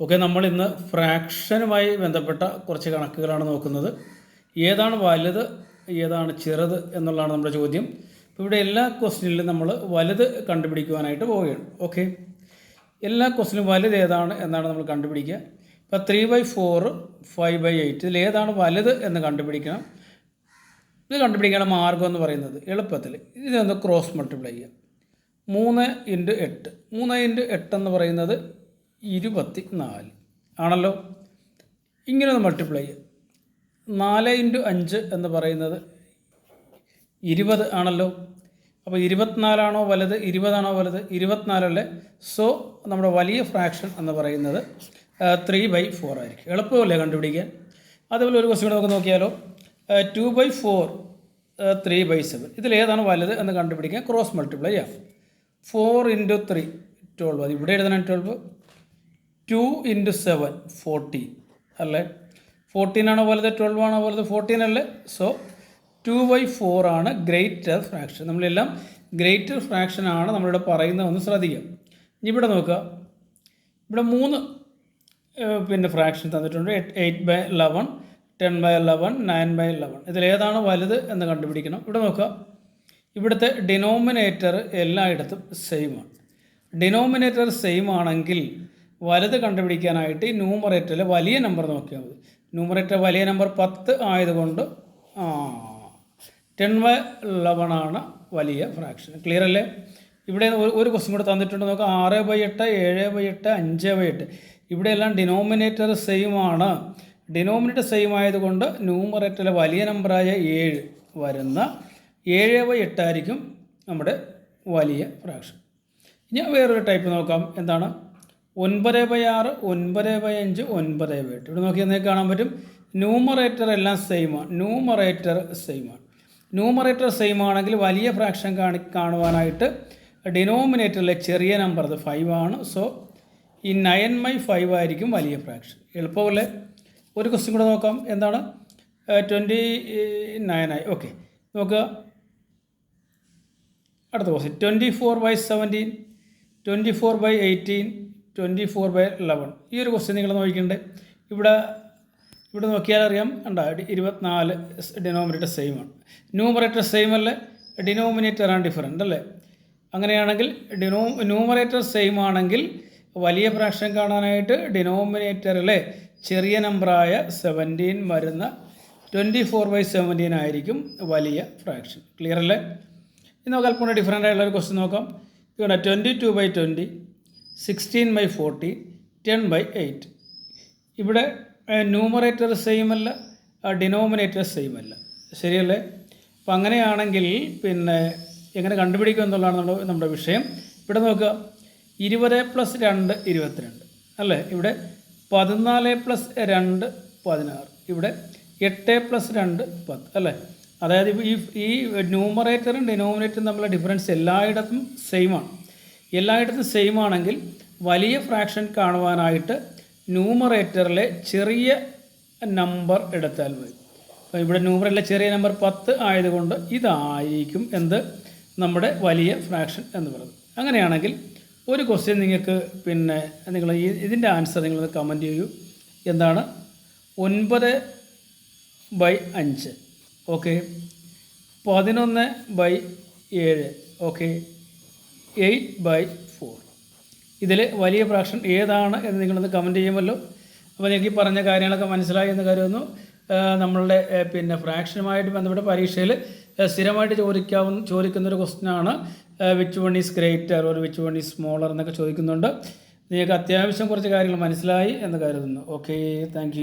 Okay നമ്മൾ ഇന്ന് ഫ്രാക്ഷനുമായി ബന്ധപ്പെട്ട കുറച്ച് കണക്കുകളാണ് നോക്കുന്നത്. ഏതാണ് വലുത് ഏതാണ് ചെറുത് എന്നുള്ളതാണ് നമ്മുടെ ചോദ്യം. ഇപ്പോൾ ഇവിടെ എല്ലാ ക്വസ്റ്റിനിലും നമ്മൾ വലുത് കണ്ടുപിടിക്കുവാനായിട്ട് പോവുകയാണ്. ഓക്കെ എല്ലാ ക്വസ്റ്റിനും വലുത് ഏതാണ് എന്നാണ് നമ്മൾ കണ്ടുപിടിക്കുക. ഇപ്പോൾ three by four five by eight ഇതിൽ ഏതാണ് വലുത് എന്ന് കണ്ടുപിടിക്കണം. ഇത് കണ്ടുപിടിക്കാനുള്ള മാർഗം എന്ന് പറയുന്നത് എളുപ്പത്തിൽ ഇതൊന്ന് ക്രോസ് മൾട്ടിപ്ലൈ ചെയ്യുക. മൂന്ന് ഇന്റു എട്ട്. മൂന്ന് ഇന്റു എട്ടെന്ന് പറയുന്നത് ഇരുപത്തി നാല് ആണല്ലോ? ഇങ്ങനെ ഒന്ന് മൾട്ടിപ്ലൈ ചെയ്യുക നാല് ഇന്റു അഞ്ച് എന്ന് പറയുന്നത് ഇരുപത് ആണല്ലോ? അപ്പോൾ ഇരുപത്തിനാലാണോ വലുത്? ഇരുപതാണോ വലുത്? ഇരുപത്തിനാലല്ലേ? സോ നമ്മുടെ വലിയ ഫ്രാക്ഷൻ എന്ന് പറയുന്നത് ത്രീ ബൈ ഫോർ ആയിരിക്കും. എളുപ്പമല്ലേ കണ്ടുപിടിക്കാൻ? അതുപോലെ ഒരു ക്വസ്റ്റ്യൻ നമുക്ക് നോക്കിയാലോ. Two by four three by seven ഇതിലേതാണ് വലുത് എന്ന് കണ്ടുപിടിക്കാൻ ക്രോസ് മൾട്ടിപ്ലൈ ചെയ്യാം. ഫോർ ഇന്റു ത്രീ ട്വൽവ് അത് ഇവിടെ എഴുതണം twelve two into seven fourteen അല്ലേ? ഫോർട്ടീൻ ആണോ വലുത് ട്വൽവ് ആണോ വലുത്? ഫോർട്ടീൻ അല്ലേ? സോ ടു ബൈ ഫോർ ആണ് ഗ്രേറ്റർ ഫ്രാക്ഷൻ നമ്മളെല്ലാം ഗ്രേറ്റർ ഫ്രാക്ഷൻ ആണ് നമ്മളിവിടെ പറയുന്നതെന്ന് ശ്രദ്ധിക്കുക ഇനി ഇവിടെ നോക്കുക. ഇവിടെ മൂന്ന് പിന്നെ ഫ്രാക്ഷൻ തന്നിട്ടുണ്ട്. Eight by eleven ten by eleven nine by eleven ഇതിലേതാണ് വലുത് എന്ന് കണ്ടുപിടിക്കണം. ഇവിടെ നോക്കുക. ഇവിടുത്തെ ഡിനോമിനേറ്റർ എല്ലായിടത്തും സെയിമാണ് ഡിനോമിനേറ്റർ സെയിം ആണെങ്കിൽ വലുത് കണ്ടുപിടിക്കാനായിട്ട് ന്യൂമറേറ്ററിൽ വലിയ നമ്പർ നോക്കിയാൽ മതി. ന്യൂമറേറ്റർ വലിയ നമ്പർ പത്ത് ആയതുകൊണ്ട് ആ ടെൻ ബൈ ലെവൻ ആണ് വലിയ ഫ്രാക്ഷൻ ക്ലിയർ അല്ലേ? ഇവിടെ ഒരു- ക്വസ്റ്റ്യൻ കൂടെ തന്നിട്ടുണ്ട് നോക്കാം. ആറ് ബൈ എട്ട് ഏഴ് ബൈ എട്ട് അഞ്ച് ബൈ എട്ട്. ഇവിടെയെല്ലാം ഡിനോമിനേറ്റർ സെയിം ആണ്. ഡിനോമിനേറ്റർ സെയിം ആയതുകൊണ്ട് ന്യൂമറേറ്ററിലെ വലിയ നമ്പറായ ഏഴ് വരുന്ന ഏഴ് ബൈ എട്ടായിരിക്കും നമ്മുടെ വലിയ ഫ്രാക്ഷൻ ഇനി വേറൊരു ടൈപ്പ് നോക്കാം. എന്താണ്? ഒൻപത് ബൈ ആറ് ഒൻപത് ബൈ അഞ്ച് ഒൻപത് ബൈ എട്ട്. ഇവിടെ നോക്കിയാൽ നിങ്ങൾക്ക് കാണാൻ പറ്റും. ന്യൂമറേറ്റർ എല്ലാം സെയിമാണ് ന്യൂമറേറ്റർ സെയിമാണ് ന്യൂമറേറ്റർ സെയിം ആണെങ്കിൽ വലിയ ഫ്രാക്ഷൻ കാണി കാണുവാനായിട്ട് ഡിനോമിനേറ്ററിലെ ചെറിയ നമ്പർ അത് ഫൈവ് ആണ്. സോ ഈ നയൻ ബൈ ഫൈവ് ആയിരിക്കും വലിയ ഫ്രാക്ഷൻ എളുപ്പമല്ലേ? ഒരു ക്വസ്റ്റ്യൻ കൂടെ നോക്കാം. എന്താണ്? ട്വന്റി നയനായി ഓക്കെ നോക്കുക. അടുത്ത question twenty four by seventeen twenty four by eighteen twenty four by eleven ഈ ഒരു ക്വസ്റ്റ്യൻ നിങ്ങൾ നോക്കിക്കണ്ടേ ഇവിടെ ഇവിടെ നോക്കിയാൽ അറിയാം ഉണ്ടോ ഇരുപത്തിനാല് ഡിനോമിനേറ്റർ സെയിം ആണ്. ന്യൂമറേറ്റർ സെയിം അല്ലേ? ഡിനോമിനേറ്റർ ആണ് ഡിഫറെന്റ് അല്ലേ? അങ്ങനെയാണെങ്കിൽ ഡിനോ ന്യൂമറേറ്റർ സെയിം ആണെങ്കിൽ വലിയ പ്രാക്ഷൻ കാണാനായിട്ട് ഡിനോമിനേറ്ററിലെ ചെറിയ നമ്പറായ സെവന്റീൻ വരുന്ന ട്വന്റി ഫോർ ബൈ സെവന്റീൻ ആയിരിക്കും വലിയ ഫ്രാക്ഷൻ ക്ലിയർ അല്ലേ? ഇന്ന് നമുക്ക് അല്പം ഡിഫറെന്റ് ആയിട്ടുള്ള ഒരു ക്വസ്റ്റ്യൻ നോക്കാം. ഇവിടെ twenty two by twenty sixteen by forty ten by eight ഇവിടെ ന്യൂമറേറ്റർ സെയിം അല്ല ഡിനോമിനേറ്റർ സെയിം അല്ല. ശരിയല്ലേ? അപ്പം അങ്ങനെയാണെങ്കിൽ പിന്നെ എങ്ങനെ കണ്ടുപിടിക്കും എന്നുള്ളതാണ് നമ്മുടെ നമ്മുടെ വിഷയം. ഇവിടെ നോക്കുക. ഇരുപത് പ്ലസ് രണ്ട് ഇരുപത്തിരണ്ട്. അല്ലേ? ഇവിടെ പതിനാല് പ്ലസ് രണ്ട് പതിനാറ്. ഇവിടെ എട്ട് പ്ലസ് രണ്ട് പത്ത്. അല്ലേ? അതായത് ഈ ഈ ന്യൂമറേറ്ററും ഡിനോമിനേറ്ററും തമ്മിലുള്ള ഡിഫറൻസ് എല്ലായിടത്തും സെയിമാണ് എല്ലായിടത്തും സെയിം ആണെങ്കിൽ വലിയ ഫ്രാക്ഷൻ കാണുവാനായിട്ട് ന്യൂമറേറ്ററിലെ ചെറിയ നമ്പർ എടുത്താൽ മതി. അപ്പോൾ ഇവിടെ ന്യൂമറേറ്ററിലെ ചെറിയ നമ്പർ പത്ത് ആയതുകൊണ്ട് ഇതായിരിക്കും എന്ത്? നമ്മുടെ വലിയ ഫ്രാക്ഷൻ എന്ന് പറയുന്നത്. അങ്ങനെയാണെങ്കിൽ ഒരു ക്വസ്റ്റ്യൻ നിങ്ങൾക്ക് പിന്നെ നിങ്ങൾ ഇതിന്റെ ആൻസർ നിങ്ങൾ കമന്റ് ചെയ്യൂ. എന്താണ്? ഒൻപത് ബൈ അഞ്ച്. ഓക്കെ പതിനൊന്ന് ബൈ ഏഴ്. Okay eight by four. ഇതിൽ വലിയ ഫ്രാക്ഷൻ ഏതാണ് എന്ന് നിങ്ങളൊന്ന് കമന്റ് ചെയ്യുമല്ലോ. അപ്പോൾ നിങ്ങൾക്ക് ഈ പറഞ്ഞ കാര്യങ്ങളൊക്കെ മനസ്സിലായി എന്ന് കരുതുന്നു. നമ്മളുടെ പിന്നെ ഫ്രാക്ഷനുമായിട്ട് ബന്ധപ്പെട്ട പരീക്ഷയിൽ സ്ഥിരമായിട്ട് ചോദിക്കാവുന്ന ചോദിക്കുന്ന ഒരു ക്വസ്റ്റ്യനാണ് വിച്ച് വൺ ഈസ് ഗ്രേറ്റർ ഒരു വിച്ച് വൺ ഈസ് സ്മോളർ എന്നൊക്കെ ചോദിക്കുന്നുണ്ട്. നിങ്ങൾക്ക് അത്യാവശ്യം കുറച്ച് കാര്യങ്ങൾ മനസ്സിലായി എന്ന് കരുതുന്നു. Okay thank